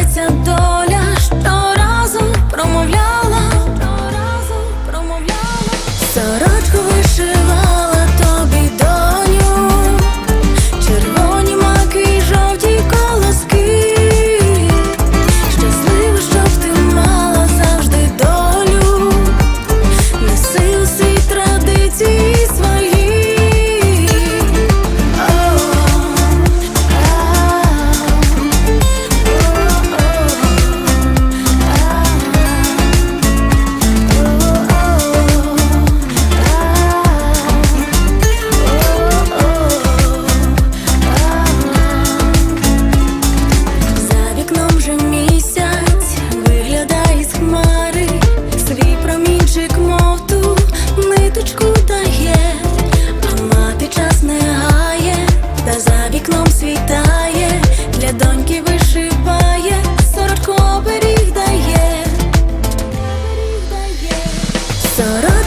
сміється доля, що разом промовляє. 서로